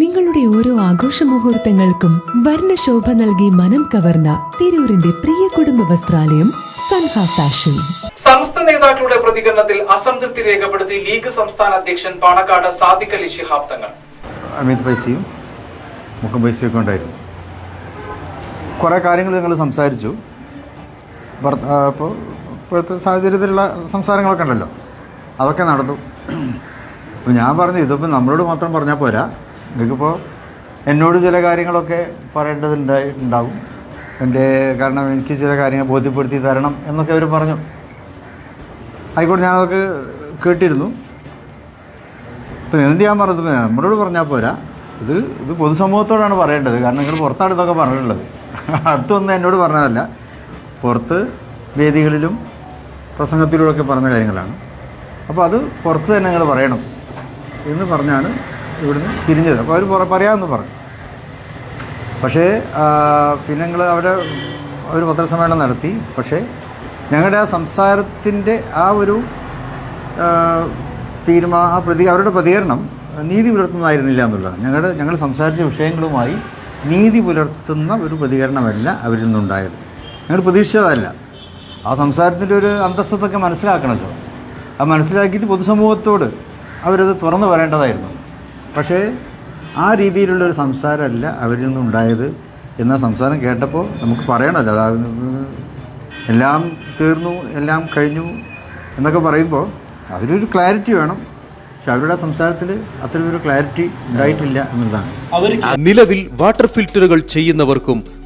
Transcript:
നിങ്ങളുടെ ഓരോ ആഘോഷ മുഹൂർത്തങ്ങൾക്കും വർണശോഭ നൽകി മനം കവർന്ന തിരൂരിന്റെ പ്രിയ കുടുംബ വസ്ത്രാലയം സൻഹ ഫാഷൻ. സമസ്ത നേതാക്കളുടെ പ്രതികരണത്തിൽ അസംതൃപ്തി രേഖപ്പെടുത്തി ലീഗ് സംസ്ഥാന അധ്യക്ഷൻ പാണക്കാട് സാദിഖ് അലി ശിഹാബ് തങ്ങൾ. അമിത് പൈസയും മുഖം പൈസയൊക്കെ ഉണ്ടായിരുന്നു. കുറേ കാര്യങ്ങൾ ഞങ്ങൾ സംസാരിച്ചു. ഇപ്പോൾ ഇപ്പോഴത്തെ സാഹചര്യത്തിലുള്ള സംസാരങ്ങളൊക്കെ ഉണ്ടല്ലോ. അതൊക്കെ നടന്നു. അപ്പോൾ ഞാൻ പറഞ്ഞു ഇതിപ്പോൾ നമ്മളോട് മാത്രം പറഞ്ഞാൽ പോരാ. നിങ്ങൾക്കിപ്പോൾ എന്നോട് ചില കാര്യങ്ങളൊക്കെ പറയേണ്ടതുണ്ടായി ഉണ്ടാവും. എന്റെ കാരണം എനിക്ക് ചില കാര്യങ്ങൾ ബോധ്യപ്പെടുത്തി തരണം എന്നൊക്കെ അവർ പറഞ്ഞു. ആയിക്കോട്ടെ ഞാനതൊക്കെ കേട്ടിരുന്നു. ഇപ്പം എന്ത് ചെയ്യാൻ പറഞ്ഞത്? നമ്മളോട് പറഞ്ഞാൽ പോരാ. ഇത് ഇത് പൊതുസമൂഹത്തോടാണ് പറയേണ്ടത്. കാരണം നിങ്ങൾ പുറത്താണ് ഇതൊക്കെ പറഞ്ഞിട്ടുള്ളത്. അതൊന്നും എന്നോട് പറഞ്ഞതല്ല. പുറത്ത് വേദികളിലും പ്രസംഗത്തിലൂടെയൊക്കെ പറഞ്ഞ കാര്യങ്ങളാണ്. അപ്പോൾ അത് പുറത്ത് തന്നെ നിങ്ങൾ പറയണം എന്ന് പറഞ്ഞാണ് ഇവിടുന്ന് പിരിഞ്ഞത് അപ്പോൾ അവർ പറ- പറയാമെന്ന് പറഞ്ഞു. പക്ഷേ പിന്നെ ഞങ്ങൾ അവരെ ഒരു പത്രസമ്മേളനം നടത്തി. പക്ഷേ ഞങ്ങളുടെ ആ സംസാരത്തിന്റെ ആ ഒരു തീരുമാ ആ പ്രതി അവരുടെ പ്രതികരണം നീതി പുലർത്തുന്നതായിരുന്നില്ല എന്നുള്ളതാണ്. ഞങ്ങളുടെ ഞങ്ങൾ സംസാരിച്ച വിഷയങ്ങളുമായി നീതി പുലർത്തുന്ന ഒരു പ്രതികരണമല്ല അവരിൽ നിന്നുണ്ടായത്. ഞങ്ങൾ പ്രതീക്ഷിച്ചതല്ല. ആ സംസാരത്തിന്റെ ഒരു അന്തസ്സത്തൊക്കെ മനസ്സിലാക്കണമല്ലോ. അത് മനസ്സിലാക്കിയിട്ട് പൊതുസമൂഹത്തോട് അവരത് തുറന്നു പറയേണ്ടതായിരുന്നു. പക്ഷേ ആ രീതിയിലുള്ളൊരു സംസാരമല്ല അവരിൽ നിന്നുണ്ടായത് എന്ന സംസാരം കേട്ടപ്പോൾ നമുക്ക് പറയണമല്ലോ. അതായത് എല്ലാം തീർന്നു എല്ലാം കഴിഞ്ഞു എന്നൊക്കെ പറയുമ്പോൾ അതിലൊരു ക്ലാരിറ്റി വേണം. പക്ഷെ അവരുടെ സംസാരത്തിൽ അത്തരമൊരു ക്ലാരിറ്റി ഉണ്ടായിട്ടില്ല എന്നുള്ളതാണ്. നിലവിൽ വാട്ടർ ഫിൽറ്ററുകൾ ചെയ്യുന്നവർക്കും